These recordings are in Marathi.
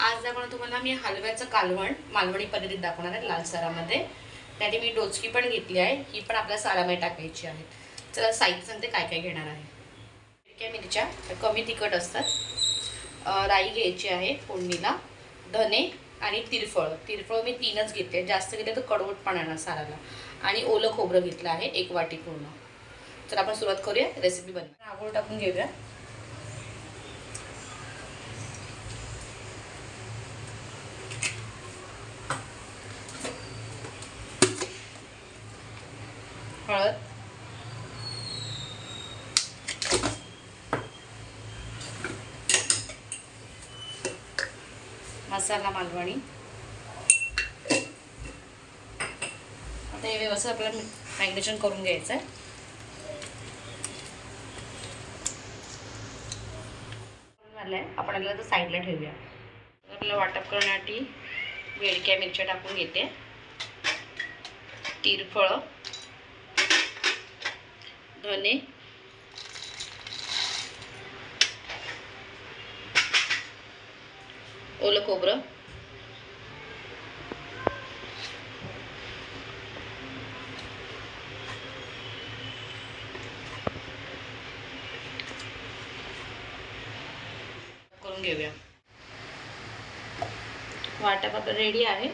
आज दाखवणार तुम्हाला मी हलव्याचं कालवण मालवणी पद्धतीत दाखवणार आहे लाल सारामध्ये. त्यासाठी मी डोचकी पण घेतली आहे ही पण आपल्या सारामध्ये टाकायची आहे. चला साहित्य सांगते काय काय घेणार आहे? इतक्या मिरच्या त्या कमी तिखट असतात. राई घ्यायची आहे फोडणीला धने आणि तिरफळ. तिरफळ मी तीनच घेतले जास्त घेतले तर कडवटपणा येणार साराला आणि ओलं खोबरं घेतलं आहे एक वाटी पूर्ण. तर आपण सुरुवात करूया रेसिपी बनवा आगोळ टाकून घेऊया. मसाला मालवणी. आता हे व्यवस्थित आपल्याला मॅग्नेशन करून घ्यायचं आहे झालं आहे आपण याला तर साईडला ठेवूया. आपल्याला वाटप करण्यासाठी वेळक्या मिरच्या टाकून घेते. तिरफळं धने. ओलं खोबरं. करून घेऊया. वाटप आपलं रेडी आहे.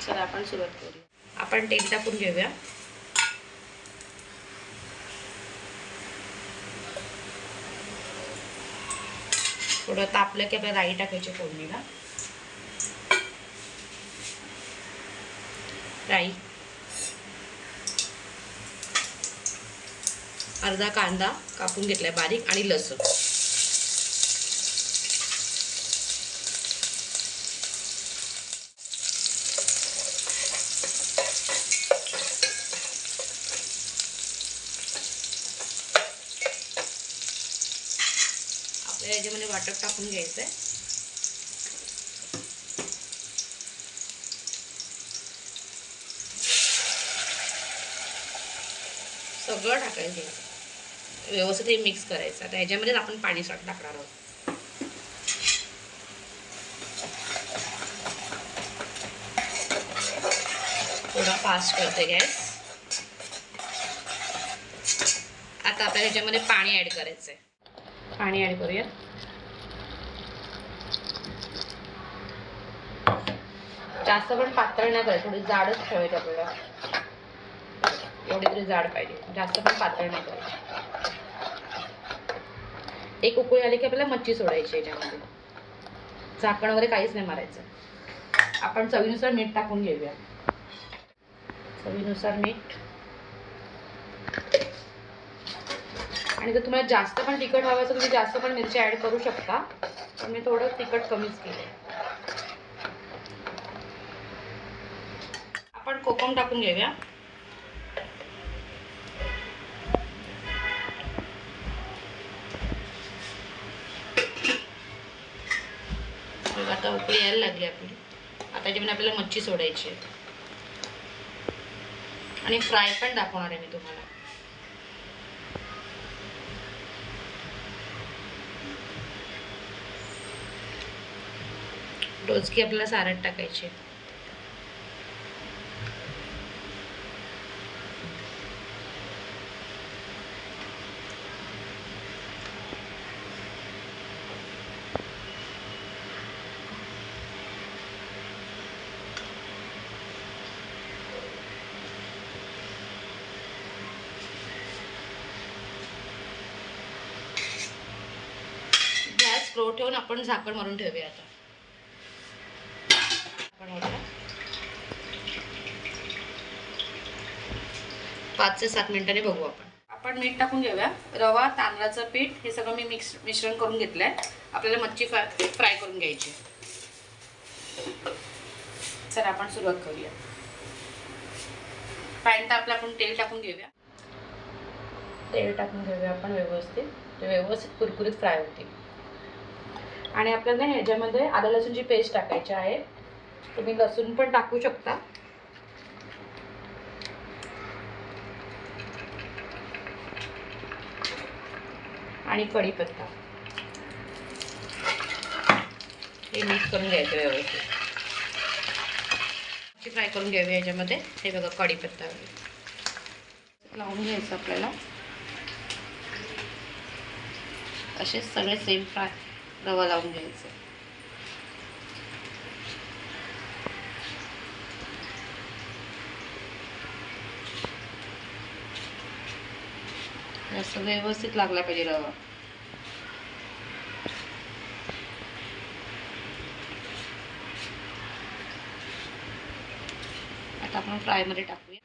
चला आपण सुरुवात करूया. आपण तेल टाकून घेऊया. थोडं तापलं की आपल्याला राई टाकायची फोडणीला. राई. अर्धा कांदा कापून घेतलाय बारीक आणि लसूण. आपल्याला याच्यामध्ये वाटप टाकून घ्यायचं आहे सगळं टाकायचं व्यवस्थित हे मिक्स करायचं. आता ह्याच्यामध्येच आपण पाणी साठ टाकणार आहोत. थोडा फास्ट करते गॅस. आता आपल्याला ह्याच्यामध्ये पाणी ॲड करायचं आहे पाणी ॲड करूया. जास्त पण पातळ नाही करायचं थोडी जाडच ठेवायची आपल्याला. एवढी तरी जाड पाहिजे. जास्त पण पातळ नाही करायची. एक उकळी आली की आपल्याला मच्छी सोडायची याच्यामध्ये. झाकण वगैरे काहीच नाही मारायचं. आपण चवीनुसार मीठ टाकून घेऊया. चवीनुसार मीठ. आणि जर तुम्हाला जास्त पण तिखट हवं असेल तर तुम्ही जास्त पण मिरची ॲड करू शकता. पण मी थोडं तिखट कमीच केलं आपण कोकम टाकून घेऊया. आता उकळी यायला लागली आपली. आता त्याच्यामध्ये आपल्याला मच्छी सोडायची आहे आणि फ्राय पण दाखवणार आहे मी तुम्हाला. डोचकी आपल्याला सारण टाकायची. गॅस स्लो ठेवून आपण झाकण मारून ठेवूया आता झाकण मारूया. पाच ते सात मिनिटांनी बघू आपण. आपण मीठ टाकून घेऊया. रवा तांदळाचं पीठ हे सगळं मी मिक्स मिश्रण करून घेतलं आहे आपल्याला मच्छी फ्राय फ्राय करून घ्यायची. चला आपण सुरुवात करूया. पॅन तापला आपण तेल टाकून घेऊया. तेल टाकून घेऊया आपण व्यवस्थित. ते व्यवस्थित कुरकुरीत फ्राय होतील. आणि आपल्याला ह्याच्यामध्ये आलं लसूणची पेस्ट टाकायची आहे. तुम्ही लसूण पण टाकू शकता. आणि कढीपत्ता. हे मिक्स करून घ्यायचं व्यवस्थित. फ्राय करून घ्यावी याच्यामध्ये. हे बघा कढीपत्ता वगैरे. लावून घ्यायचं आपल्याला. असेच सगळे सेम फ्राय रवा लावून घ्यायचं. असं व्यवस्थित लागला पाहिजे रवा. आता आपण फ्रायमध्ये टाकूया.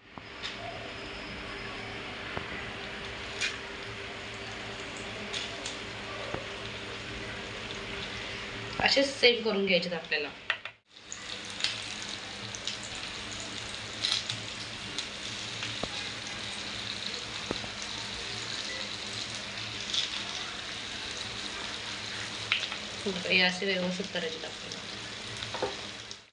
असेच सेट करून घ्यायचे आपल्याला. हे असे व्यवस्थित करायचे आपल्याला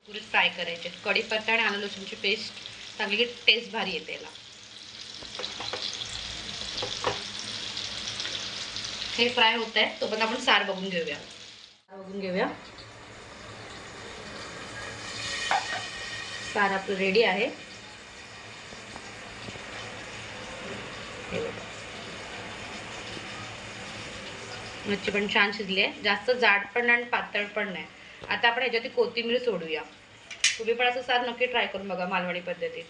पुरे फ्राय करायचे. कढीपत्ता आणि आलं लसूणची पेस्ट चांगली की टेस्ट भारी येते याला. हे फ्राय होत आहे. तोपर्यंत आपण सार बघून घेऊया. सार बघून घेऊया. सार आपलं रेडी आहे. हे बघा. मच्छी पण छान शिजली आहे. जास्त जाड पण आणि पातळ पण नाही. आता आपण ह्याच्यावरती कोथिंबीर सोडूया. तुम्ही पण असं सार नक्की ट्राय करून बघा मालवणी पद्धतीत.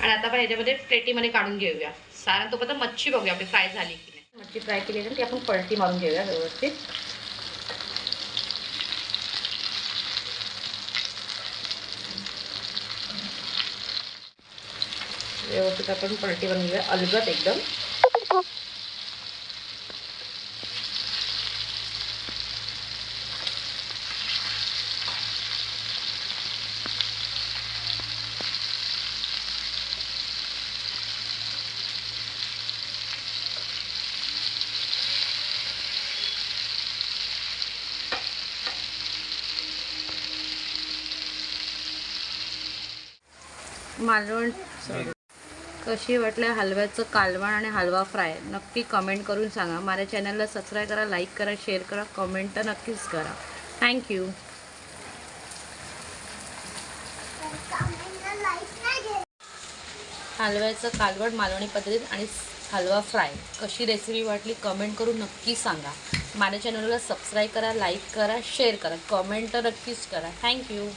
आणि आता आपण ह्याच्यामध्ये प्लेटीमध्ये काढून घेऊया. सारण तोपर्यंत मच्छी बघूया आपली फ्राय झाली की. मच्छी फ्राय केली आहे ना ती. आपण पलटी मारून घेऊया व्यवस्थित. व्यवस्थित आपण पलटी बनवूया घेऊया. अलगत एकदम. मालवण. कशी वाटलं हलव्याचं कालवण आणि हलवा फ्राय? नक्की कमेंट करून सांगा. माझ्या चॅनलला सबस्क्राईब करा लाईक करा शेअर करा कमेंट तर नक्कीच करा. थँक्यू हलव्याचं कालवण मालवणी पद्धतीत आणि हलवा फ्राय. कशी रेसिपी वाटली कमेंट करून नक्की सांगा. माझ्या चॅनलला सबस्क्राईब करा लाईक करा शेअर करा कमेंट तर नक्कीच करा. थँक्यू